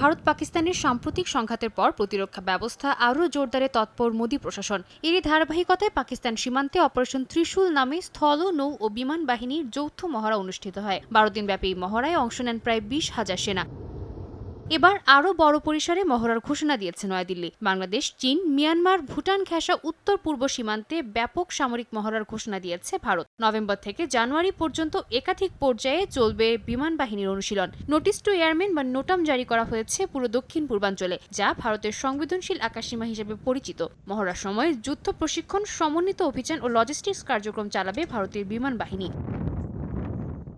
ভারত পাকিস্তানের সাম্প্রতিক সংঘাতের পর প্রতিরক্ষা ব্যবস্থা আরও জোরদারে তৎপর মোদী প্রশাসন। এরই ধারাবাহিকতায় পাকিস্তান সীমান্তে অপারেশন ত্রিশূল নামে স্থল, নৌ ও বিমান বাহিনীর যৌথ মহড়া অনুষ্ঠিত হয়। বারো দিনব্যাপী এই মহড়ায় অংশ নেন প্রায় বিশ হাজার সেনা। এবার আরও বড় পরিসরে মহড়ার ঘোষণা দিয়েছে নয়াদিল্লি। বাংলাদেশ, চীন, মিয়ানমার, ভুটান ঘেঁষা উত্তর পূর্ব সীমান্তে ব্যাপক সামরিক মহড়ার ঘোষণা দিয়েছে ভারত। নভেম্বর থেকে জানুয়ারি পর্যন্ত একাধিক পর্যায়ে চলবে বিমান বাহিনীর অনুশীলন। নোটিশ টু এয়ারম্যান বা নোটাম জারি করা হয়েছে পুরো দক্ষিণ পূর্বাঞ্চলে, যা ভারতের সংবেদনশীল আকাশসীমা হিসেবে পরিচিত। মহড়ার সময় যুদ্ধ প্রশিক্ষণ, সমন্বিত অভিযান ও লজিস্টিক্স কার্যক্রম চালাবে ভারতের বিমান বাহিনী।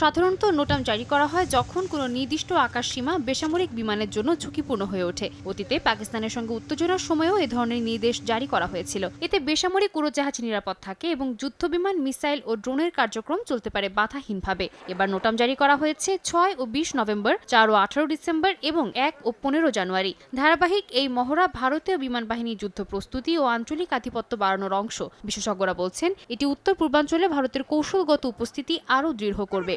সাধারণত নোটাম জারি করা হয় যখন কোনো নির্দিষ্ট আকাশ সীমা বেসামরিক বিমানের জন্য ঝুঁকিপূর্ণ হয়ে ওঠে। অতীতে পাকিস্তানের সঙ্গে উত্তেজনার সময়ও এ ধরনের নির্দেশ জারি করা হয়েছিল। এতে বেসামরিক উড়োজাহাজ নিরাপদ থাকে এবং যুদ্ধবিমান, মিসাইল ও ড্রোনের কার্যক্রম চলতে পারে বাধাহীনভাবে। এবার নোটাম জারি করা হয়েছে ছয় ও বিশ নভেম্বর, চার ও আঠারো ডিসেম্বর এবং এক ও পনেরো জানুয়ারি। ধারাবাহিক এই মহড়া ভারতীয় বিমান বাহিনীর যুদ্ধ প্রস্তুতি ও আঞ্চলিক আধিপত্য বাড়ানোর অংশ। বিশেষজ্ঞরা বলছেন, এটি উত্তর পূর্বাঞ্চলে ভারতের কৌশলগত উপস্থিতি আরও দৃঢ় করবে।